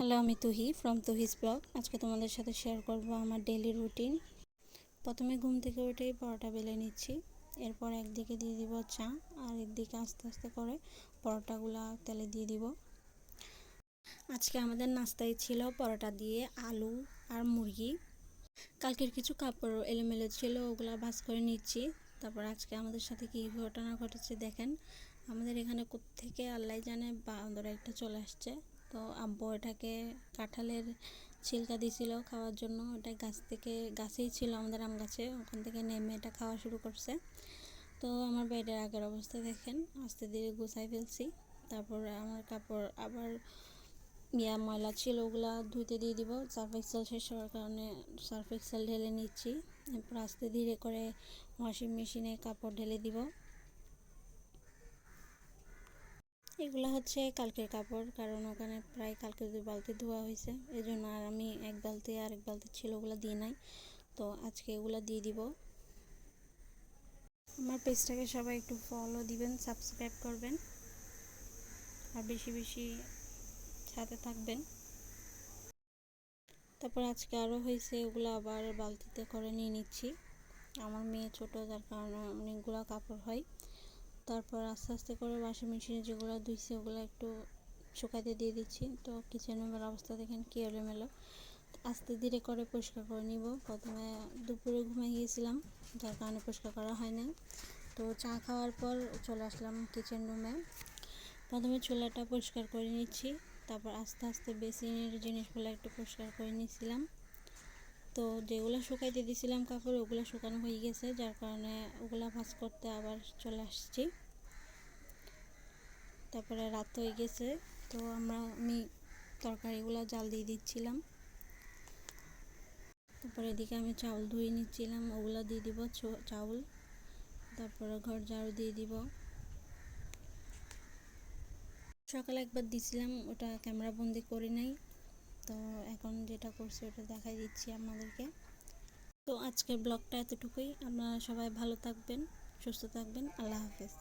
Hello আমি তুহি from তুহিস blog. আজকে তোমাদের সাথে শেয়ার করব আমার ডেলি রুটিন প্রথমে ঘুম থেকে উঠেই পরোটা বেলে নিচ্ছি। এরপর একদিকে দিয়ে দিব চা, আর একদিকে আস্তে আস্তে করে পরোটাগুলো তেলে দিয়ে দিব। আজকে আমাদের নাস্তায় ছিল পরোটা দিয়ে আলু আর মুরগি। কালকের কিছু কাপড় এলোমেলো ছিল, ওগুলো ভাজ করে নিচ্ছি। তারপর আজকে আমাদের সাথে কী ঘটনা ঘটেছে দেখেন। আমাদের এখানে থেকে আল্লাহ জানে বান্দর একটা চলে আসছে। তো আব্বু এটাকে কাঁঠালের ছিলকা দিয়েছিল খাওয়ার জন্য। ওটা গাছ থেকে, গাছেই ছিল আমাদের আম গাছে। ওখান থেকে নেমে এটা খাওয়া শুরু করছে। তো আমার বেডের আগের অবস্থা দেখেন, আস্তে ধীরে গুছাই ফেলছি। তারপর আমার কাপড় আবার ইয়া ময়লা ছিল, ওগুলা ধুইতে দিয়ে দিব। সার্ফ এক্সেল শেষ হওয়ার কারণে সার্ফ এক্সেল ঢেলে নিচ্ছি। এরপর আস্তে ধীরে করে ওয়াশিং মেশিনে কাপড় ঢেলে দিব। এগুলো হচ্ছে কালকের কাপড়, কারণ ওখানে প্রায় কালকে দুই বালতি ধোয়া হয়েছে। এই জন্য আর আমি এক বালতি আর এক বালতি ছিল ওগুলো দিয়ে নাই। তো আজকে এগুলো দিয়ে দিব। আমার পেজটাকে সবাই একটু ফলো দিবেন সাবস্ক্রাইব করবেন। আর বেশি বেশি সাথে থাকবেন। তারপর আজকে আরও হয়েছে, ওগুলো আবার বালতিতে করে নিয়ে নিচ্ছি। আমার মেয়ে ছোটো, যার কারণে অনেকগুলো কাপড় হয়। তারপর আস্তে আস্তে করে ওয়াশিং মেশিনে যেগুলো ধুইছি, ওগুলো একটু শুকাতে দিয়ে দিচ্ছি। তো কিচেনের অবস্থা দেখেন কি এলোমেলো। আস্তে ধীরে করে পরিষ্কার করে নিব। প্রথমে দুপুরে ঘুমিয়ে গিয়েছিলাম, যার কারণে পরিষ্কার করা হয় নাই। তো চা খাওয়ার পর চলে আসলাম কিচেন রুমে প্রথমে চুলাটা পরিষ্কার করে নিচ্ছি, তারপর আস্তে আস্তে বেসিনের জিনিসগুলো একটু পরিষ্কার করে নিয়েছিলাম তো যেগুলো শুকাইতে দিয়েছিলাম কাপড়, ওগুলো শুকানো হয়ে গেছে, যার কারণে ওগুলো ভাজ করতে আবার চলে আসছি। তারপরে রাত হয়ে গেছে, তো আমরা, আমি তরকারিগুলো জাল দিয়ে দিচ্ছিলাম। তারপরে এদিকে আমি চাউল ধুয়ে নিচ্ছিলাম, ওগুলো দিয়ে দিব চাউল। তারপরে ঘর ঝাড়ু দিয়ে দিব। সকালে একবার দিছিলাম, ওটা ক্যামেরা বন্দি করি নাই। তো এখন যেটা করছি ওটা দেখাই দিচ্ছি আপনাদেরকে। তো আজকের ব্লগটা এতটুকুই। আপনারা সবাই ভালো থাকবেন, সুস্থ থাকবেন। আল্লাহ হাফেজ।